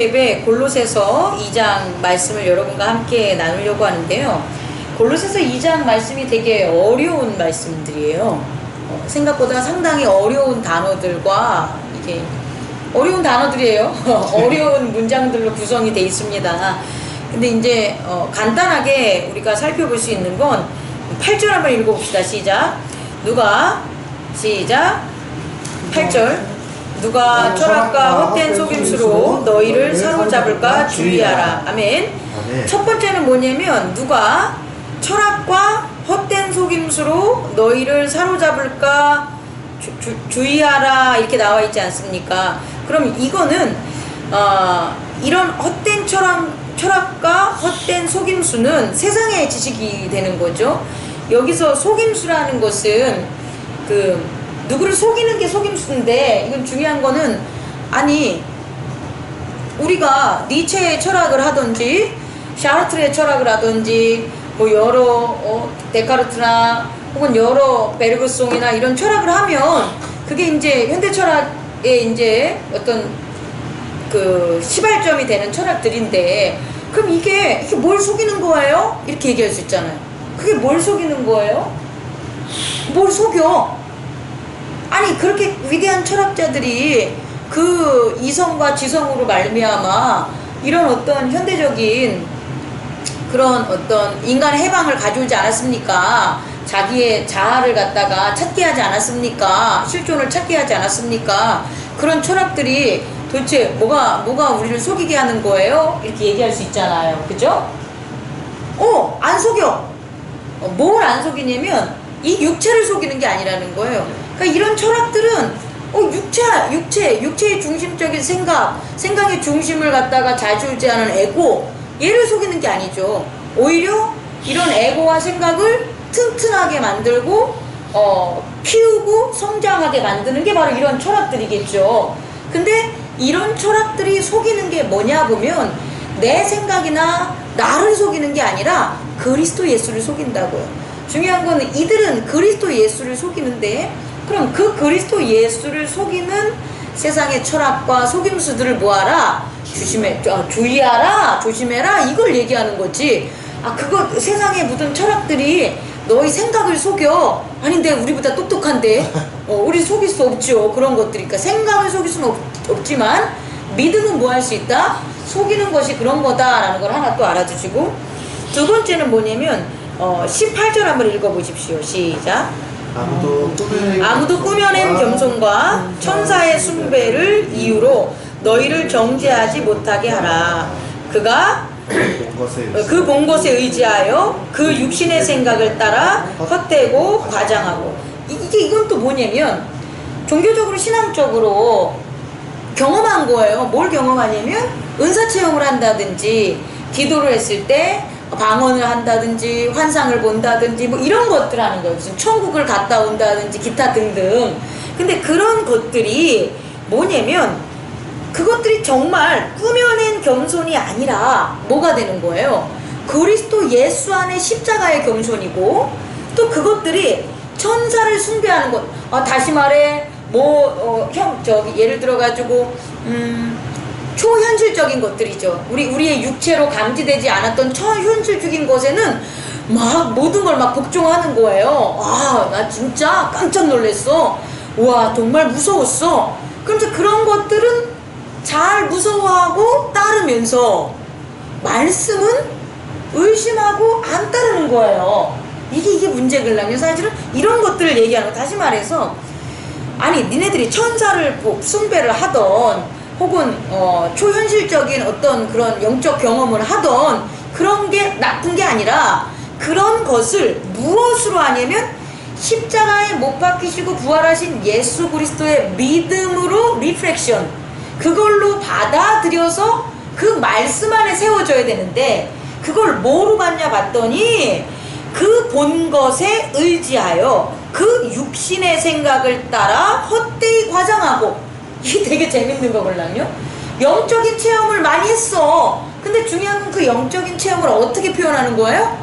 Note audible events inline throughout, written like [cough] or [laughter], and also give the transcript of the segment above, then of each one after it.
예배 골로새서 2장 말씀을 여러분과 함께 나누려고 하는데요. 골로새서 2장 말씀이 되게 어려운 말씀들이에요. 어, 생각보다 상당히 어려운 단어들과 이게 어려운 단어들이에요. [laughs] 어려운 문장들로 구성이 되어 있습니다. 근데 이제 어, 간단하게 우리가 살펴볼 수 있는 건 8절 한번 읽어봅시다. 시작. 누가 시작 8절 누가 철학과 헛된 속임수로 너희를 사로잡을까 주의하라. 아멘. 첫 번째는 뭐냐면 누가 철학과 헛된 속임수로 너희를 사로잡을까 주, 의하라 이렇게 나와 있지 않습니까? 그럼 이거는 어, 이런 헛된 철학, 철학과 헛된 속임수는 세상의 지식이 되는 거죠. 여기서 속임수라는 것은 그 누구를 속이는 게 속임수인데 이건 중요한 거는 아니 우리가 니체의 철학을 하든지 샤르트르의 철학을 하든지 뭐 여러 어, 데카르트나 혹은 여러 베르그송이나 이런 철학을 하면 그게 이제 현대 철학의 이제 어떤 그 시발점이 되는 철학들인데 그럼 이게 이게 뭘 속이는 거예요? 이렇게 얘기할 수 있잖아요. 그게 뭘 속이는 거예요? 뭘 속여? 아니 그렇게 위대한 철학자들이 그 이성과 지성으로 말미암아 이런 어떤 현대적인 그런 어떤 인간의 해방을 가져오지 않았습니까? 자기의 자아를 갖다가 찾게 하지 않았습니까? 실존을 찾게 하지 않았습니까? 그런 철학들이 도대체 뭐가 뭐가 우리를 속이게 하는 거예요? 이렇게 얘기할 수 있잖아요. 그죠? 어, 안 속여. 뭘 안 속이냐면 이 육체를 속이는 게 아니라는 거예요. 그러니까 이런 철학들은 어, 육체, 육체, 육체의 중심적인 생각, 생각의 중심을 갖다가 좌지우지하는 에고, 얘를 속이는 게 아니죠. 오히려 이런 에고와 생각을 튼튼하게 만들고, 어, 키우고 성장하게 만드는 게 바로 이런 철학들이겠죠. 근데 이런 철학들이 속이는 게 뭐냐 보면 내 생각이나 나를 속이는 게 아니라 그리스도 예수를 속인다고요. 중요한 건 이들은 그리스도 예수를 속이는데 그럼 그 그리스도 예수를 속이는 세상의 철학과 속임수들을 모아라. 조심해 아, 주의하라 조심해라. 이걸 얘기하는 거지. 아 그거 세상에 묻은 철학들이 너희 생각을 속여. 아닌데 우리보다 똑똑한데? 어, 우리 속일 수 없죠. 그런 것들이니까 생각을 속일 수는 없, 없지만 믿음은 뭐 할 수 있다? 속이는 것이 그런 거다라는 걸 하나 또 알아두시고. 두 번째는 뭐냐면 어, 18절 한번 읽어보십시오. 시작 아무도 꾸며낸 아무도 꾸며낸 겸손과 천사의 숭배를 이유로 너희를 정죄하지 못하게 하라. 그가 본 것에 그본 것에 의지하여 그 육신의 생각을 따라 헛되고 과장하고 이- 이게 이건 또 뭐냐면 종교적으로 신앙적으로 경험한 거예요. 뭘 경험하냐면 은사 체험을 한다든지 기도를 했을 때 방언을 한다든지 환상을 본다든지 뭐 이런 것들 하는 거예요. 무슨 천국을 갔다 온다든지 기타 등등. 근데 그런 것들이 뭐냐면 그것들이 정말 꾸며낸 겸손이 아니라 뭐가 되는 거예요? 그리스도 예수 안에 십자가의 겸손이고 또 그것들이 천사를 숭배하는 것. 아, 다시 말해 뭐 어, 형 저기 예를 들어 가지고 음 초현실적인 것들이죠. 우리 우리의 육체로 감지되지 않았던 초현실적인 것에는 막 모든 걸 막 복종하는 거예요. 아, 나 진짜 깜짝 놀랐어. 와, 정말 무서웠어. 그런데 그런 것들은 잘 무서워하고 따르면서 말씀은 의심하고 안 따르는 거예요. 이게 이게 문제길라면 사실은 이런 것들을 얘기하는 거. 다시 말해서 아니 니네들이 천사를 뭐 숭배를 하던 혹은 어, 초현실적인 어떤 그런 영적 경험을 하던 그런 게 나쁜 게 아니라 그런 것을 무엇으로 하냐면 십자가에 못 박히시고 부활하신 예수 그리스도의 믿음으로 리프렉션 그걸로 받아들여서 그 말씀 안에 세워져야 되는데 그걸 뭐로 받냐 봤더니 그 본 것에 의지하여 그 육신의 생각을 따라 헛되이 과장하고 이게 되게 재밌는 거걸랑요 영적인 체험을 많이 했어 근데 중요한 건 그 영적인 체험을 어떻게 표현하는 거예요?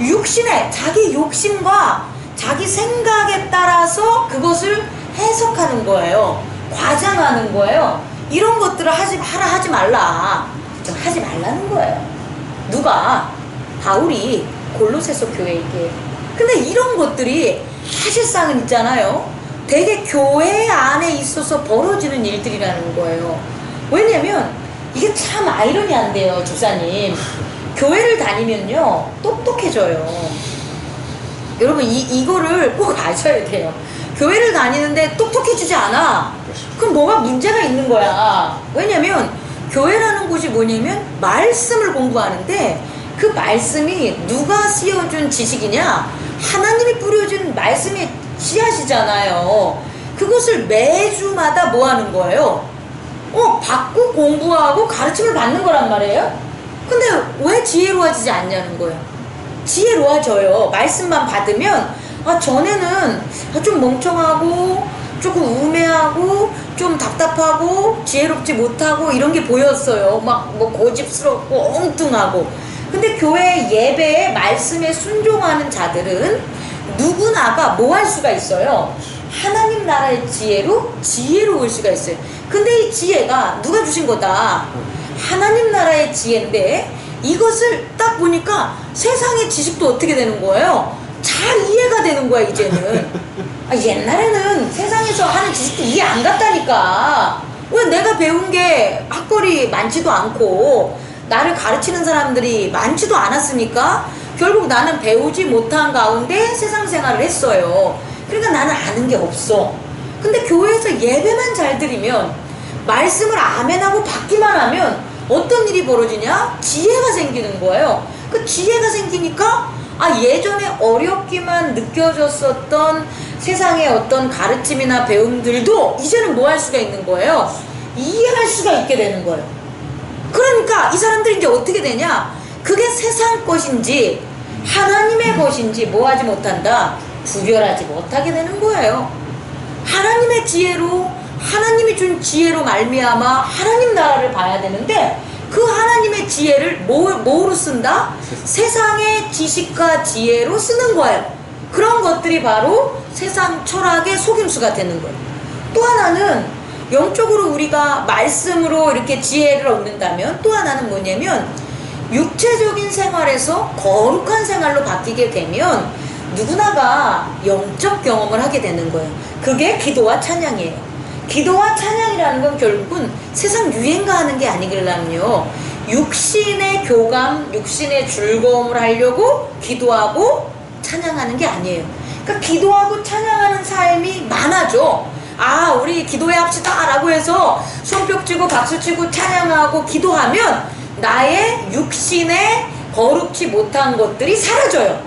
육신의 자기 욕심과 자기 생각에 따라서 그것을 해석하는 거예요 과장하는 거예요 이런 것들을 하지 하라 하지 말라. 좀 하지 말라는 거예요. 누가 바울이 골로새서 교회에게 근데 이런 것들이 사실상은 있잖아요. 되게 교회 안에 있어서 벌어지는 일들이라는 거예요. 왜냐면 이게 참 아이러니한데요, 주사님. 교회를 다니면요, 똑똑해져요. 여러분, 이, 이거를 꼭 아셔야 돼요. 교회를 다니는데 똑똑해지지 않아. 그럼 뭐가 문제가 있는 거야. 왜냐면, 교회라는 곳이 뭐냐면, 말씀을 공부하는데, 그 말씀이 누가 씌워준 지식이냐? 하나님이 뿌려준 말씀의 씨앗이잖아요. 그것을 매주마다 뭐 하는 거예요? 어, 받고 공부하고 가르침을 받는 거란 말이에요? 근데 왜 지혜로워지지 않냐는 거예요. 지혜로워져요. 말씀만 받으면, 아, 전에는 아, 좀 멍청하고, 조금 우매하고, 좀 답답하고, 지혜롭지 못하고, 이런 게 보였어요. 막, 뭐, 고집스럽고, 엉뚱하고. 근데 교회 예배에 말씀에 순종하는 자들은 누구나가 뭐 할 수가 있어요? 하나님 나라의 지혜로 지혜로울 수가 있어요. 근데 이 지혜가 누가 주신 거다? 하나님 나라의 지혜인데 이것을 딱 보니까 세상의 지식도 어떻게 되는 거예요? 잘 이해가 되는 거야 이제는. 아, 옛날에는 세상에서 하는 지식도 이해 안 갔다니까. 왜 내가 배운 게 학벌이 많지도 않고 나를 가르치는 사람들이 많지도 않았으니까 결국 나는 배우지 못한 가운데 세상 생활을 했어요. 그러니까 나는 아는 게 없어. 근데 교회에서 예배만 잘 드리면 말씀을 아멘하고 받기만 하면 어떤 일이 벌어지냐? 지혜가 생기는 거예요. 그 지혜가 생기니까 아 예전에 어렵기만 느껴졌었던 세상의 어떤 가르침이나 배움들도 이제는 뭐 할 수가 있는 거예요? 이해할 수가 있게 되는 거예요. 그러니까 이 사람들이 이제 어떻게 되냐? 그게 세상 것인지 하나님의 것인지 뭐 하지 못한다? 구별하지 못하게 되는 거예요. 하나님의 지혜로 하나님이 준 지혜로 말미암아 하나님 나라를 봐야 되는데 그 하나님의 지혜를 뭐, 뭐로 쓴다? 세상의 지식과 지혜로 쓰는 거예요. 그런 것들이 바로 세상 철학의 속임수가 되는 거예요. 또 하나는 영적으로 우리가 말씀으로 이렇게 지혜를 얻는다면 또 하나는 뭐냐면 육체적인 생활에서 거룩한 생활로 바뀌게 되면 누구나가 영적 경험을 하게 되는 거예요. 그게 기도와 찬양이에요. 기도와 찬양이라는 건 결국은 세상 유행가 하는 게 아니길라면요. 육신의 교감, 육신의 즐거움을 하려고 기도하고 찬양하는 게 아니에요. 그러니까 기도하고 찬양하는 삶이 많아져. 아, 우리 기도해 합시다. 라고 해서 손뼉 치고 박수 치고 찬양하고 기도하면 나의 육신에 거룩지 못한 것들이 사라져요.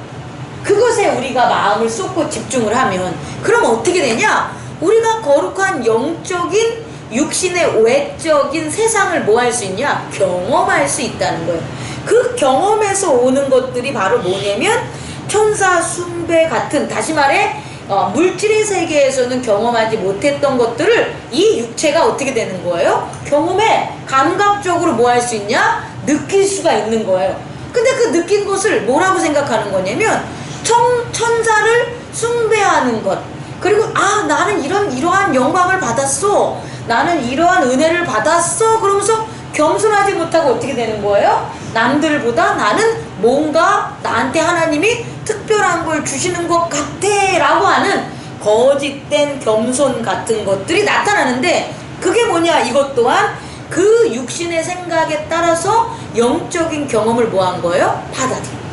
그것에 우리가 마음을 쏟고 집중을 하면 그럼 어떻게 되냐? 우리가 거룩한 영적인 육신의 외적인 세상을 뭐 할 수 있냐? 경험할 수 있다는 거예요. 그 경험에서 오는 것들이 바로 뭐냐면 천사 숭배 같은 다시 말해 어, 물질의 세계에서는 경험하지 못했던 것들을 이 육체가 어떻게 되는 거예요? 경험에 감각적으로 뭐 할 수 있냐? 느낄 수가 있는 거예요. 근데 그 느낀 것을 뭐라고 생각하는 거냐면 천, 천사를 숭배하는 것. 그리고 아 나는 이런 이러한 영광을 받았어. 나는 이러한 은혜를 받았어. 그러면서 겸손하지 못하고 어떻게 되는 거예요? 남들보다 나는 뭔가 나한테 하나님이 특별한 걸 주시는 것 같아 라고 하는 거짓된 겸손 같은 것들이 나타나는데 그게 뭐냐 이것 또한 그 육신의 생각에 따라서 영적인 경험을 뭐한 거예요? 받아들여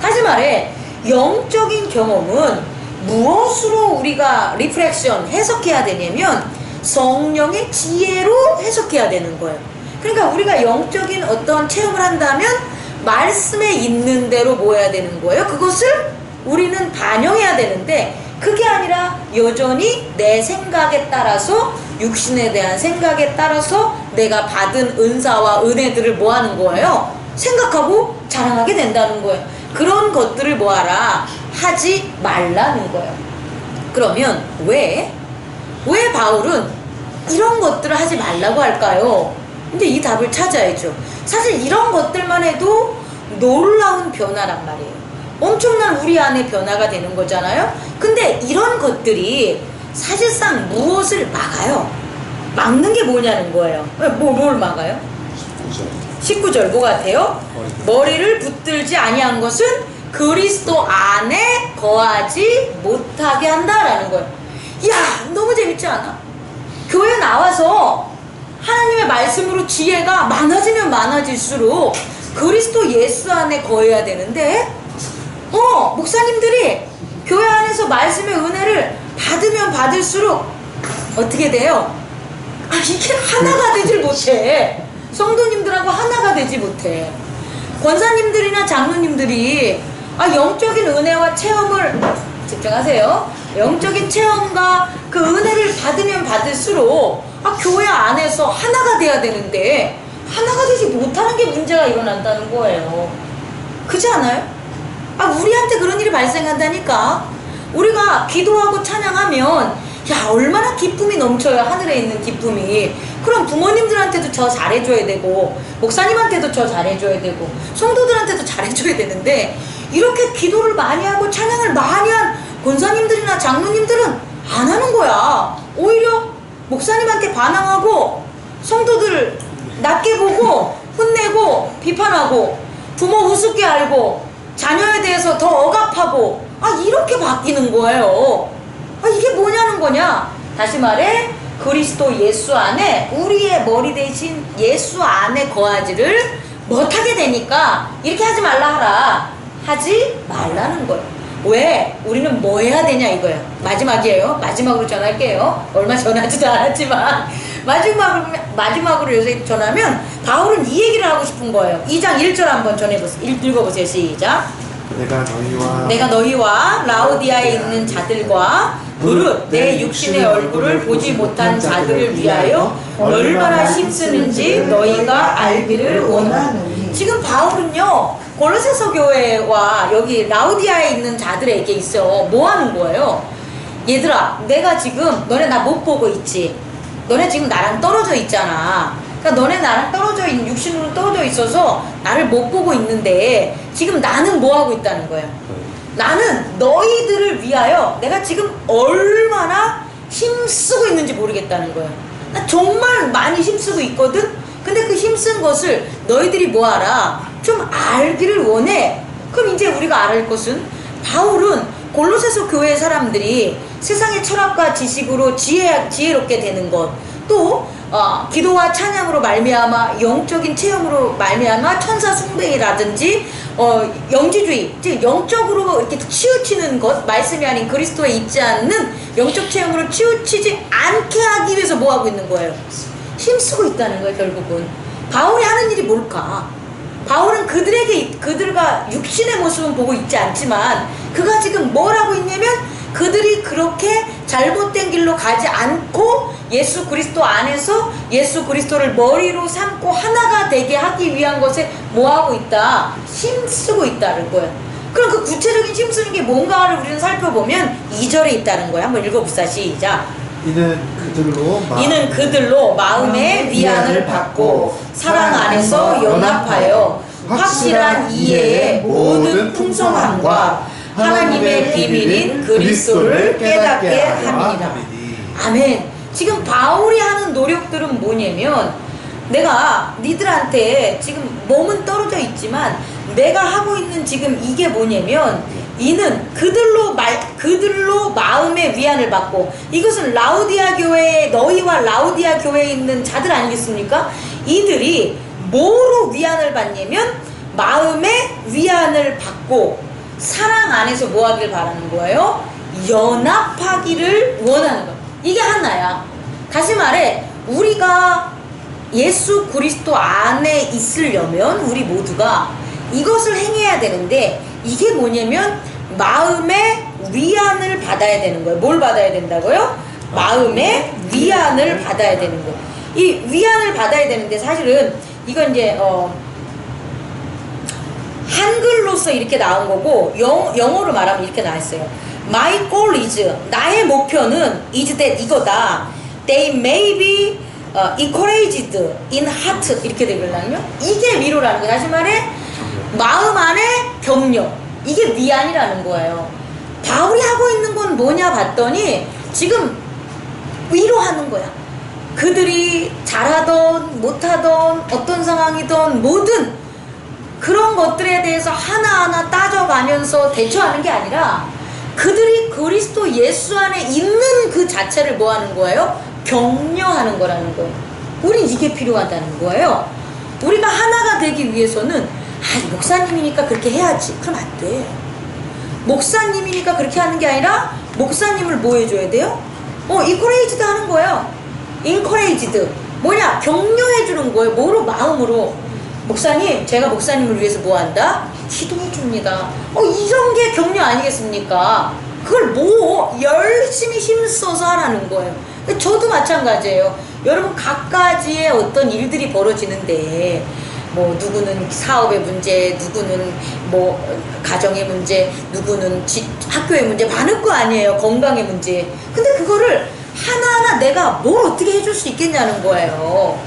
다시 말해 영적인 경험은 무엇으로 우리가 리프렉션 해석해야 되냐면 성령의 지혜로 해석해야 되는 거예요. 그러니까 우리가 영적인 어떤 체험을 한다면 말씀에 있는 대로 뭐 해야 되는 거예요? 그것을 우리는 반영해야 되는데 그게 아니라 여전히 내 생각에 따라서 육신에 대한 생각에 따라서 내가 받은 은사와 은혜들을 뭐 하는 거예요? 생각하고 자랑하게 된다는 거예요. 그런 것들을 뭐하라? 하지 말라는 거예요. 그러면 왜? 왜 바울은 이런 것들을 하지 말라고 할까요? 근데 이 답을 찾아야죠. 사실 이런 것들만 해도 놀라운 변화란 말이에요. 엄청난 우리 안에 변화가 되는 거잖아요. 근데 이런 것들이 사실상 무엇을 막아요? 막는 게 뭐냐는 거예요. 뭐, 뭘 막아요? 19절 뭐 같아요? 머리를 붙들지 아니한 것은 그리스도 안에 거하지 못하게 한다라는 거예요. 야, 너무 재밌지 않아? 교회 나와서 하나님의 말씀으로 지혜가 많아지면 많아질수록 그리스도 예수 안에 거해야 되는데, 어, 목사님들이 교회 안에서 말씀의 은혜를 받으면 받을수록 어떻게 돼요? 아, 이게 하나가 되질 못해. 성도님들하고 하나가 되지 못해. 권사님들이나 장로님들이 아, 영적인 은혜와 체험을 집중하세요. 영적인 체험과 그 은혜를 받으면 받을수록 아, 교회 안에서 하나가 돼야 되는데 하나가 되지 못하는 게 문제가 일어난다는 거예요. 그렇지 않아요? 아, 우리한테 그런 일이 발생한다니까. 우리가 기도하고 찬양하면 야 얼마나 기쁨이 넘쳐요 하늘에 있는 기쁨이 그럼 부모님들한테도 저 잘해줘야 되고 목사님한테도 저 잘해줘야 되고 성도들한테도 잘해줘야 되는데 이렇게 기도를 많이 하고 찬양을 많이 한 권사님들이나 장로님들은 안 하는 거야 오히려 목사님한테 반항하고 성도들 낮게 보고 혼내고 비판하고 부모 우습게 알고 자녀에 대해서 더 억압하고 아 이렇게 바뀌는 거예요 아, 이게 뭐냐는 거냐? 다시 말해, 그리스도 예수 안에 우리의 머리 대신 예수 안에 거하지를 못하게 되니까 이렇게 하지 말라 하라. 하지 말라는 거예요. 왜? 우리는 뭐 해야 되냐 이거예요. 마지막이에요. 마지막으로 전할게요. 얼마 전하지도 않았지만 마지막으로 마지막으로 요새 전하면 바울은 이 얘기를 하고 싶은 거예요. 2장 1절 한번 전해보세요. 읽- 읽어보세요. 시작. 내가 너희와 내가 너희와 라우디아에 있는 자들과 무릇 내 육신의 얼굴을 보지 못한 자들을 위하여 얼마나 힘쓰는지 너희가 알기를 원하노니 지금 바울은요 골로새서 교회와 여기 라우디아에 있는 자들에게 있어 뭐 하는 거예요? 얘들아 내가 지금 너네 나 못 보고 있지 너네 지금 나랑 떨어져 있잖아 그러니까 너네 나랑 떨어져 있는 육신으로 떨어져 있어서 나를 못 보고 있는데 지금 나는 뭐 하고 있다는 거예요 나는 너희들을 위하여 내가 지금 얼마나 힘쓰고 있는지 모르겠다는 거예요. 나 정말 많이 힘쓰고 있거든? 근데 그 힘쓴 것을 너희들이 뭐하라? 좀 알기를 원해. 그럼 이제 우리가 알을 것은 바울은 골로새서 교회 사람들이 세상의 철학과 지식으로 지혜, 지혜롭게 되는 것, 또 어, 기도와 찬양으로 말미암아 영적인 체험으로 말미암아 천사 숭배라든지 어, 영지주의, 즉 영적으로 이렇게 치우치는 것, 말씀이 아닌 그리스도에 있지 않는 영적 체험으로 치우치지 않게 하기 위해서 뭐 하고 있는 거예요? 힘쓰고 있다는 거예요, 결국은. 바울이 하는 일이 뭘까? 바울은 그들에게 그들과 육신의 모습은 보고 있지 않지만 그가 지금 뭘 하고 있냐면 그들이 그렇게 잘못된 길로 가지 않고 예수 그리스도 안에서 예수 그리스도를 머리로 삼고 하나가 되게 하기 위한 것에 뭐 하고 있다? 힘쓰고 있다는 거예요. 그럼 그 구체적인 힘쓰는 게 뭔가를 우리는 살펴보면 2절에 있다는 거예요. 한번 읽어봅시다. 시작. 이는 그들로 마- 이는 그들로 마음의 위안을 받고 사랑 안에서 연합하여 확실한 이해의 모든 풍성함과 하나님의 비밀인 그리스도를 깨닫게 합니다. 아멘. 지금 바울이 하는 노력들은 뭐냐면 내가 니들한테 지금 몸은 떨어져 있지만 내가 하고 있는 지금 이게 뭐냐면 이는 그들로 말 그들로 마음의 위안을 받고 이것은 라우디아 교회에 너희와 라우디아 교회에 있는 자들 아니겠습니까? 이들이 뭐로 위안을 받냐면 마음의 위안을 받고 사랑 안에서 뭐 하길 바라는 거예요? 연합하기를 원하는 거. 이게 하나야. 다시 말해, 우리가 예수 그리스도 안에 있으려면 우리 모두가 이것을 행해야 되는데 이게 뭐냐면 마음의 위안을 받아야 되는 거예요. 뭘 받아야 된다고요? 마음의 위안을 받아야 되는 거예요. 이 위안을 받아야 되는데 사실은 이건 이제 어 한글로서 이렇게 나온 거고 영, 영어로 말하면 이렇게 나왔어요. My goal is 나의 목표는 is that 이거다. They may be uh, encouraged in heart 이렇게 되거든요. 이게 위로라는 거예요. 다시 말해 마음 안에 격려 이게 위안이라는 거예요. 바울이 하고 있는 건 뭐냐 봤더니 지금 위로하는 거야. 그들이 잘하던 못하던 어떤 상황이든 모든 그런 것들에 대해서 하나하나 따져가면서 대처하는 게 아니라 그들이 그리스도 예수 안에 있는 그 자체를 뭐 하는 거예요? 격려하는 거라는 거예요. 우린 이게 필요하다는 거예요. 우리가 하나가 되기 위해서는 아, 목사님이니까 그렇게 해야지. 그럼 안 돼. 목사님이니까 그렇게 하는 게 아니라 목사님을 뭐 해줘야 돼요? 어, 인코레이지드 하는 거예요. 인코레이지드. 뭐냐? 격려해 주는 거예요. 뭐로? 마음으로. 목사님, 제가 목사님을 위해서 뭐 한다? 기도해 줍니다. 어, 이런 게 격려 아니겠습니까? 그걸 뭐 열심히 힘써서 하라는 거예요. 저도 마찬가지예요. 여러분 각가지의 어떤 일들이 벌어지는데 뭐 누구는 사업의 문제, 누구는 뭐 가정의 문제, 누구는 지- 학교의 문제 많을 거 아니에요. 건강의 문제. 근데 그거를 하나하나 내가 뭘 어떻게 해줄 수 있겠냐는 거예요.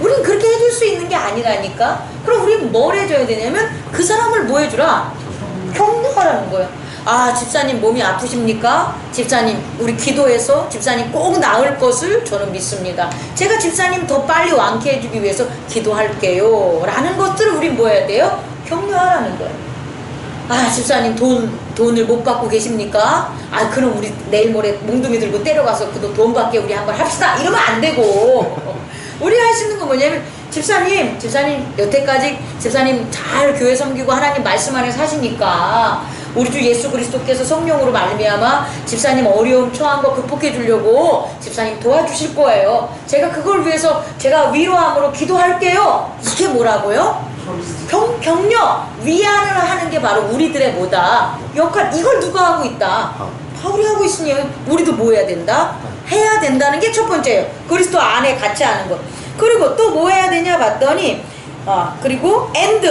우린 그렇게 해줄 수 있는 게 아니라니까. 그럼 우린 뭘 해줘야 되냐면 그 사람을 뭐 해주라? 격려하라는 거예요. 아, 집사님 몸이 아프십니까? 집사님, 우리 기도해서 집사님 꼭 나을 것을 저는 믿습니다. 제가 집사님 더 빨리 완쾌해주기 위해서 기도할게요. 라는 것들을 우린 뭐 해야 돼요? 격려하라는 거예요. 아, 집사님 돈, 돈을 못 받고 계십니까? 아, 그럼 우리 내일 모레 몽둥이 들고 때려가서 그 돈 받게 우리 한번 합시다. 이러면 안 되고. 우리가 할 수 있는 건 뭐냐면, 집사님, 집사님, 여태까지 집사님 잘 교회 섬기고 하나님 말씀 안에 사시니까, 우리 주 예수 그리스도께서 성령으로 말미암아 집사님 어려움 처한 거 극복해 주려고 집사님 도와주실 거예요. 제가 그걸 위해서 제가 위로함으로 기도할게요. 이게 뭐라고요? 경, 격려, 위안을 하는 게 바로 우리들의 뭐다? 역할, 이걸 누가 하고 있다? 바울이 하고 있으니 우리도 뭐 해야 된다? 해야 된다는 게 첫 번째예요. 그리스도 안에 같이 하는 거. 그리고 또 뭐 해야 되냐 봤더니, 아, 그리고 and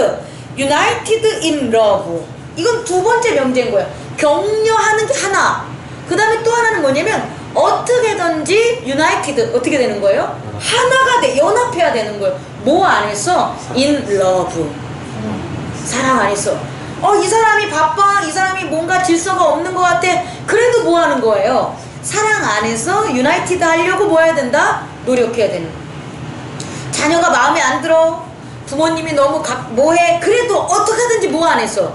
united in love. 이건 두 번째 명제인 거예요. 격려하는 게 하나. 그 다음에 또 하나는 뭐냐면, 어떻게든지 united, 어떻게 되는 거예요? 하나가 돼, 연합해야 되는 거예요. 뭐 안에서? in love. 사랑 안에서. 어, 이 사람이 바빠. 이 사람이 뭔가 질서가 없는 것 같아. 그래도 뭐 하는 거예요? 사랑 안에서 유나이티드 하려고 뭐 해야 된다? 노력해야 되는 거예요. 자녀가 마음에 안 들어. 부모님이 너무 각, 뭐해. 그래도 어떻게든지 뭐 안에서?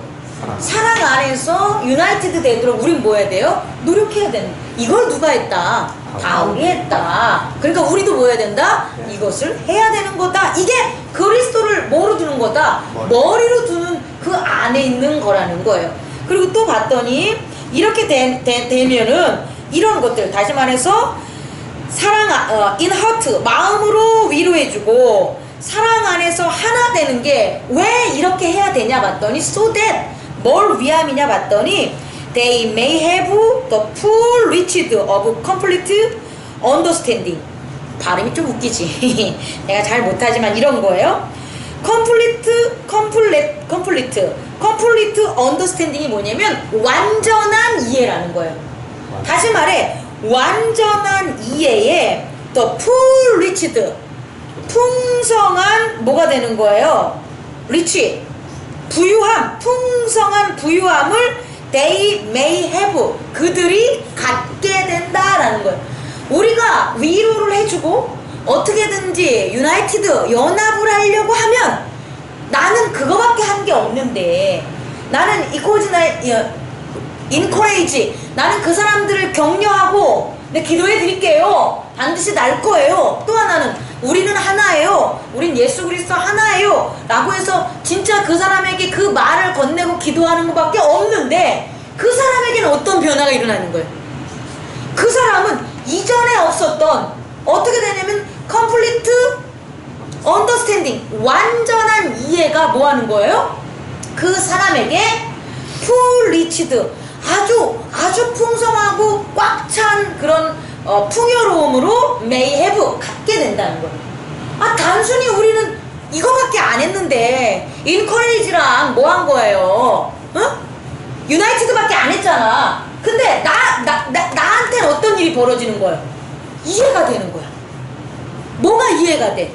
사랑 안에서 유나이티드 되도록 우린 뭐 해야 돼요? 노력해야 되는 거예요. 이걸 누가 했다? 바울이 했다. 그러니까 우리도 뭐 해야 된다? 이것을 해야 되는 거다. 이게 그리스도를 뭐로 두는 거다? 머리. 머리로 두는 그 안에 있는 거라는 거예요. 그리고 또 봤더니 이렇게 되, 되, 되면은 이런 것들 다시 말해서 사랑 아- 어, in heart 마음으로 위로해주고 사랑 안에서 하나 되는 게 왜 이렇게 해야 되냐 봤더니 so that 뭘 위함이냐 봤더니 they may have the full reached of complete understanding. 발음이 좀 웃기지. [laughs] 내가 잘 못하지만 이런 거예요 complete complete complete complete understanding이 뭐냐면 완전한 이해라는 거예요 다시 말해 완전한 이해에 또 full reached 풍성한 뭐가 되는 거예요? 리치 부유함 풍성한 부유함을 they may have 그들이 갖게 된다라는 거예요. 우리가 위로를 해주고 어떻게든지 유나이티드 연합을 하려고 하면 나는 그거밖에 한 게 없는데 나는 이코지나 인코레이지 나는 그 사람들을 격려하고 네 기도해 드릴게요. 반드시 날 거예요. 또 하나는 우리는 하나예요. 우린 예수 그리스도 하나예요. 라고 해서 진짜 그 사람에게 그 말을 건네고 기도하는 것밖에 없는데 그 사람에게는 어떤 변화가 일어나는 거예요? 그 사람은 이전에 없었던 어떻게 되냐면 컴플리트 언더스탠딩 완전한 이해가 뭐 하는 거예요? 그 사람에게 풀 리치드 아주 아주 풍성하고 꽉 찬 그런 어, 풍요로움으로 may have 갖게 된다는 거예요. 아 단순히 우리는 이거밖에 안 했는데 인커레이지랑 뭐 한 거예요? 어? 유나이티드밖에 안 했잖아. 근데 나, 나, 나, 나한테는 어떤 일이 벌어지는 거예요? 이해가 되는 거야. 뭐가 이해가 돼?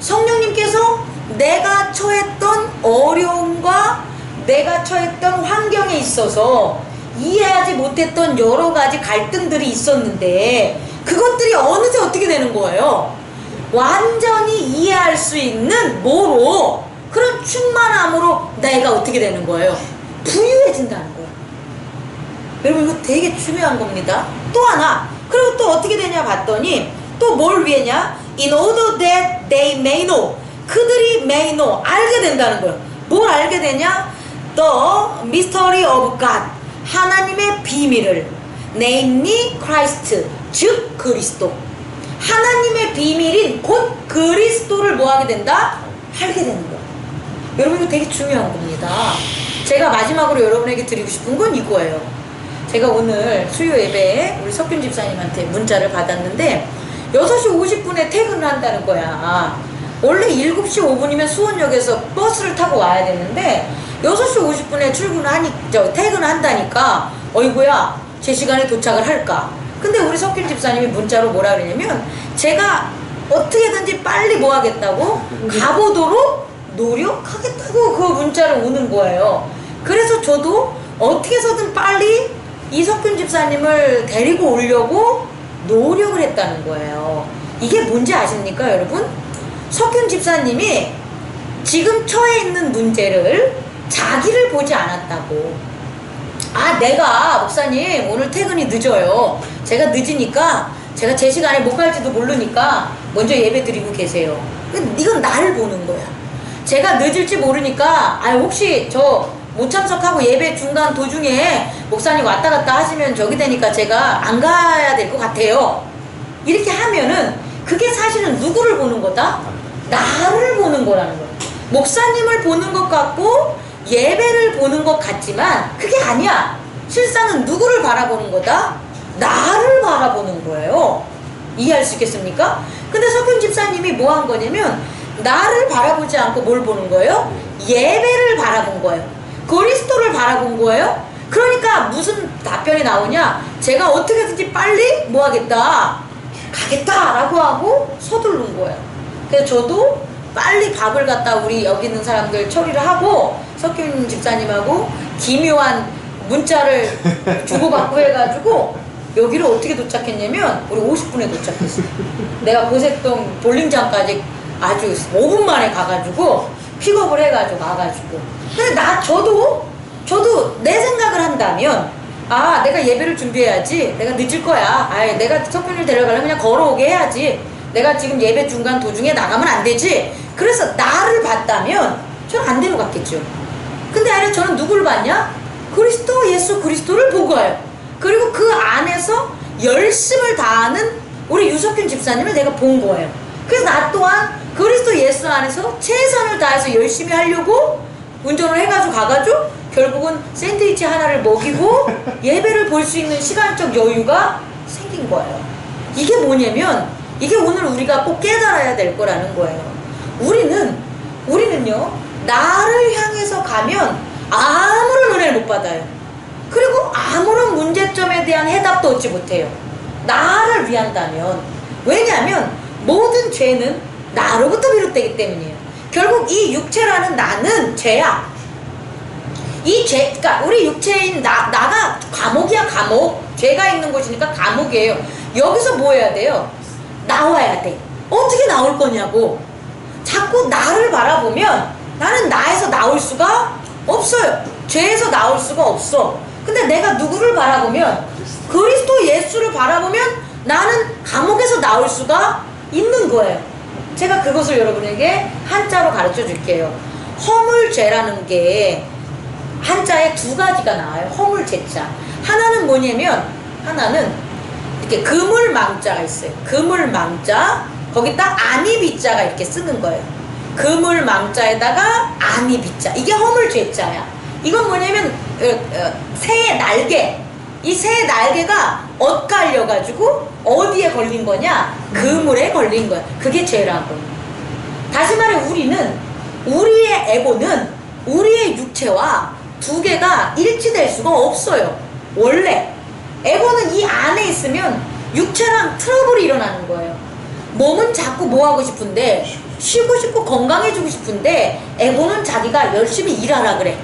성령님께서 내가 처했던 어려움과 내가 처했던 환경에 있어서 이해하지 못했던 여러 가지 갈등들이 있었는데 그것들이 어느새 어떻게 되는 거예요? 완전히 이해할 수 있는 뭐로 그런 충만함으로 내가 어떻게 되는 거예요? 부유해진다는 거예요. 여러분 이거 되게 중요한 겁니다. 또 하나 그리고 또 어떻게 되냐 봤더니 또 뭘 위해냐? In order that they may know 그들이 may know 알게 된다는 거예요. 뭘 알게 되냐? The mystery of God 하나님의 비밀을 namely Christ 즉 그리스도 하나님의 비밀인 곧 그리스도를 뭐하게 된다? 알게 되는 거예요. 여러분 이거 되게 중요한 겁니다. 제가 마지막으로 여러분에게 드리고 싶은 건 이거예요. 제가 오늘 수요 예배에 우리 석균 집사님한테 문자를 받았는데 6시 50분에 퇴근을 한다는 거야. 원래 7시 5분이면 수원역에서 버스를 타고 와야 되는데 6시 50분에 출근을 하니 저 퇴근을 한다니까 어이구야 제 시간에 도착을 할까? 근데 우리 석균 집사님이 문자로 뭐라 그러냐면 제가 어떻게든지 빨리 뭐 하겠다고 가보도록 노력하겠다고 그 문자를 오는 거예요. 그래서 저도 어떻게 해서든 빨리 이석균 집사님을 데리고 오려고 노력을 했다는 거예요. 이게 뭔지 아십니까, 여러분? 석균 집사님이 지금 처해 있는 문제를 자기를 보지 않았다고. 아, 내가 목사님 오늘 퇴근이 늦어요. 제가 늦으니까 제가 제 시간에 못 갈지도 모르니까 먼저 예배 드리고 계세요. 그, 이건 나를 보는 거야. 제가 늦을지 모르니까 아 혹시 저 못 참석하고 예배 중간 도중에 목사님 왔다 갔다 하시면 저기 되니까 제가 안 가야 될 것 같아요. 이렇게 하면은 그게 사실은 누구를 보는 거다? 나를 보는 거라는 거야. 목사님을 보는 것 같고 예배를 보는 것 같지만 그게 아니야. 실상은 누구를 바라보는 거다? 나를 바라보는 거예요. 이해할 수 있겠습니까? 근데 석균 집사님이 뭐 한 거냐면 나를 바라보지 않고 뭘 보는 거예요? 예배를 바라본 거예요. 그리스도를 바라본 거예요. 그러니까 무슨 답변이 나오냐? 제가 어떻게든지 빨리 뭐 하겠다. 가겠다라고 하고 서두른 거예요. 그래서 저도 빨리 밥을 갖다 우리 여기 있는 사람들 처리를 하고 석균 집사님하고 기묘한 문자를 [laughs] 주고받고 해가지고 여기를 어떻게 도착했냐면 우리 50분에 도착했어요. 내가 고색동 볼링장까지 아주 5분 만에 가가지고 픽업을 해가지고 와가지고. 근데 나 저도 저도 내 생각을 한다면 아 내가 예배를 준비해야지 내가 늦을 거야. 아 내가 석균을 데려가려면 그냥 걸어오게 해야지. 내가 지금 예배 중간 도중에 나가면 안 되지. 그래서 나를 봤다면 저는 안 데려갔겠죠. 근데 아니라 저는 누구를 봤냐? 그리스도 예수 그리스도를 보고 와요. 그리고 그 안에서 열심을 다하는 우리 유석균 집사님을 내가 본 거예요. 그래서 나 또한 그리스도 예수 안에서 최선을 다해서 열심히 하려고 운전을 해가지고 가가지고 결국은 샌드위치 하나를 먹이고 [laughs] 예배를 볼 수 있는 시간적 여유가 생긴 거예요. 이게 뭐냐면 이게 오늘 우리가 꼭 깨달아야 될 거라는 거예요. 우리는 우리는요 나를 향해서 가면 아무런 은혜를 못 받아요. 그리고 아무런 문제점에 대한 해답도 얻지 못해요. 나를 위한다면 왜냐하면 모든 죄는 나로부터 비롯되기 때문이에요. 결국 이 육체라는 나는 죄야. 이 죄, 그러니까 우리 육체인 나, 나가 감옥이야 감옥. 죄가 있는 곳이니까 감옥이에요. 여기서 뭐 해야 돼요? 나와야 돼. 어떻게 나올 거냐고. 자꾸 나를 바라보면 나는 나에서 나올 수가 없어요. 죄에서 나올 수가 없어. 근데 내가 누구를 바라보면 그리스도 예수를 바라보면 나는 감옥에서 나올 수가 있는 거예요. 제가 그것을 여러분에게 한자로 가르쳐 줄게요. 허물죄라는 게 한자에 두 가지가 나와요. 허물죄자. 하나는 뭐냐면 하나는 이렇게 그물망자가 있어요. 그물망자 거기다 아니비자가 이렇게 쓰는 거예요. 그물망자에다가 아니비자 이게 허물죄자야. 이건 뭐냐면 어, 어, 새의 날개 이 새의 날개가 엇갈려 가지고 어디에 걸린 거냐 그물에 걸린 거야. 그게 죄라고. 다시 말해 우리는 우리의 에고는 우리의 육체와 두 개가 일치될 수가 없어요. 원래 에고는 이 안에 있으면 육체랑 트러블이 일어나는 거예요. 몸은 자꾸 뭐 하고 싶은데 쉬고 싶고 건강해지고 싶은데 에고는 자기가 열심히 일하라 그래.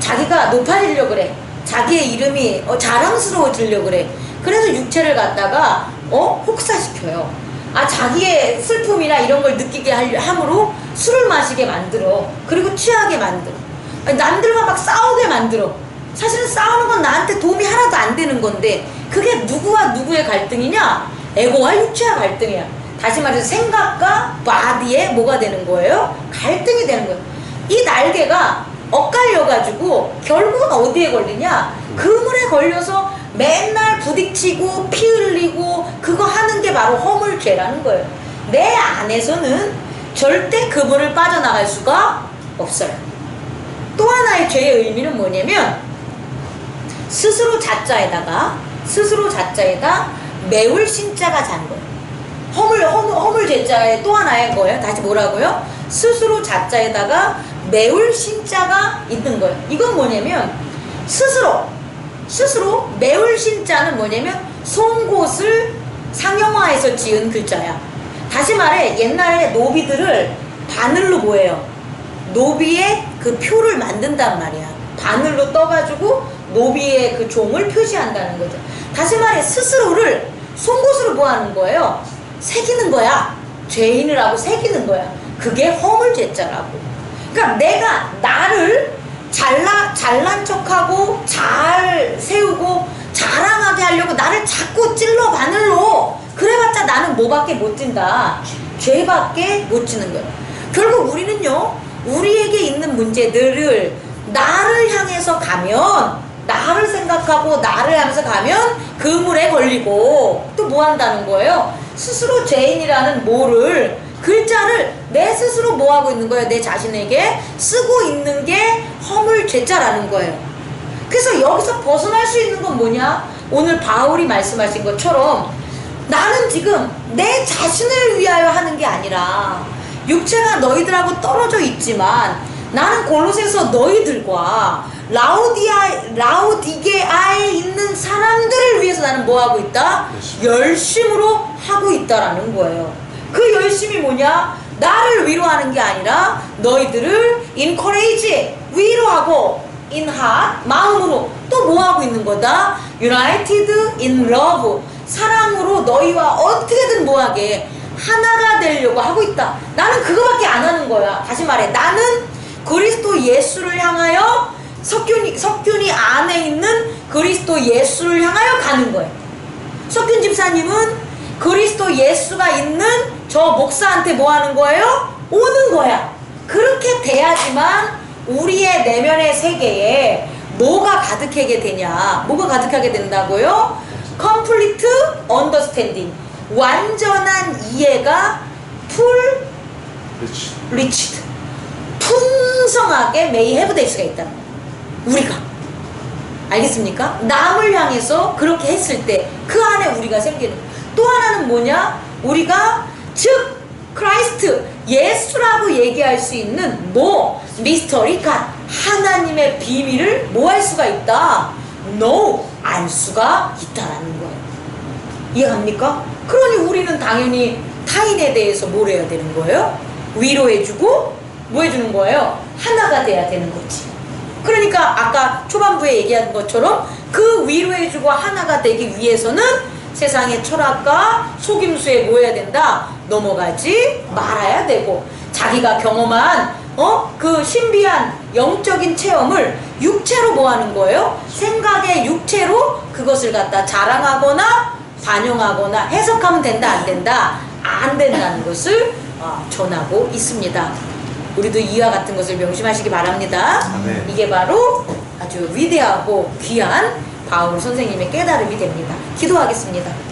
자기가 높아지려 그래. 자기의 이름이 어, 자랑스러워지려 그래. 그래서 육체를 갖다가 어 혹사시켜요. 아 자기의 슬픔이나 이런 걸 느끼게 함으로 술을 마시게 만들어. 그리고 취하게 만들어. 남들과 막 싸우게 만들어. 사실은 싸우는 건 나한테 도움이 하나도 안 되는 건데 그게 누구와 누구의 갈등이냐? 에고와 육체의 갈등이야. 다시 말해서 생각과 바디의 뭐가 되는 거예요? 갈등이 되는 거예요. 이 날개가 엇갈려가지고 결국은 어디에 걸리냐? 그물에 걸려서 맨날 부딪히고 피 흘리고 그거 하는 게 바로 허물죄라는 거예요. 내 안에서는 절대 그물을 빠져나갈 수가 없어요. 또 하나의 죄의 의미는 뭐냐면 스스로 자자에다가 스스로 자자에다 매울 신자가 잔 거예요. 허물 허물 허물 제자의 또 하나의 거예요. 다시 뭐라고요? 스스로 자자에다가 매울 신자가 있는 거예요. 이건 뭐냐면 스스로 스스로 매울 신자는 뭐냐면 송곳을 상형화해서 지은 글자야. 다시 말해 옛날에 노비들을 바늘로 뭐예요? 노비의 그 표를 만든단 말이야. 바늘로 떠가지고 노비의 그 종을 표시한다는 거죠. 다시 말해 스스로를 송곳으로 뭐 하는 거예요? 새기는 거야. 죄인을 하고 새기는 거야. 그게 허물죄자라고. 그러니까 내가 나를 잘나 잘난 척하고 잘 세우고 자랑하게 하려고 나를 자꾸 찔러 바늘로 그래봤자 나는 뭐밖에 못 진다. 죄밖에 못 지는 거야. 결국 우리는요 우리에게 있는 문제들을 나를 향해서 가면 나를 생각하고 나를 하면서 가면 그물에 걸리고 또 뭐 한다는 거예요? 스스로 죄인이라는 뭐를 글자를 내 스스로 뭐 하고 있는 거예요? 내 자신에게 쓰고 있는 게 허물죄자라는 거예요. 그래서 여기서 벗어날 수 있는 건 뭐냐? 오늘 바울이 말씀하신 것처럼 나는 지금 내 자신을 위하여 하는 게 아니라 육체가 너희들하고 떨어져 있지만 나는 골로새서 너희들과 라우디아 라우디게아에 있는 사람들을 위해서 나는 뭐 하고 있다? 열심으로 하고 있다라는 거예요. 그 열심이 뭐냐? 나를 위로하는 게 아니라 너희들을 encourage 위로하고 heart 마음으로 또 뭐 하고 있는 거다? united in love 사랑으로 너희와 어떻게든 뭐하게 하나가 되려고 하고 있다. 나는 그거밖에 안 하는 거야. 다시 말해, 나는 그리스도 예수를 향하여 석균이 석균이 안에 있는 그리스도 예수를 향하여 가는 거예요. 석균 집사님은 그리스도 예수가 있는 저 목사한테 뭐 하는 거예요? 오는 거야. 그렇게 돼야지만 우리의 내면의 세계에 뭐가 가득하게 되냐? 뭐가 가득하게 된다고요? complete understanding. 완전한 이해가 그렇지. reached. 풍성하게 may have 될 수가 있다는 거예요. 우리가. 알겠습니까? 남을 향해서 그렇게 했을 때 그 안에 우리가 생기는. 또 하나는 뭐냐? 우리가 즉 크라이스트 예수라고 얘기할 수 있는 뭐 미스터리 갓 하나님의 비밀을 뭐 할 수가 있다? no 알 수가 있다라는 거예요. 이해갑니까? 그러니 우리는 당연히 타인에 대해서 뭘 해야 되는 거예요? 위로해주고 뭐 해주는 거예요? 하나가 돼야 되는 거지. 그러니까 아까 초반부에 얘기한 것처럼 그 위로해주고 하나가 되기 위해서는 세상의 철학과 속임수에 뭐 해야 된다? 넘어가지 말아야 되고 자기가 경험한 어? 그 신비한 영적인 체험을 육체로 뭐 하는 거예요? 생각의 육체로 그것을 갖다 자랑하거나 반영하거나 해석하면 된다 안 된다 안 된다는 것을 어, 전하고 있습니다. 우리도 이와 같은 것을 명심하시기 바랍니다. 아멘. 이게 바로 아주 위대하고 귀한 바울 선생님의 깨달음이 됩니다. 기도하겠습니다.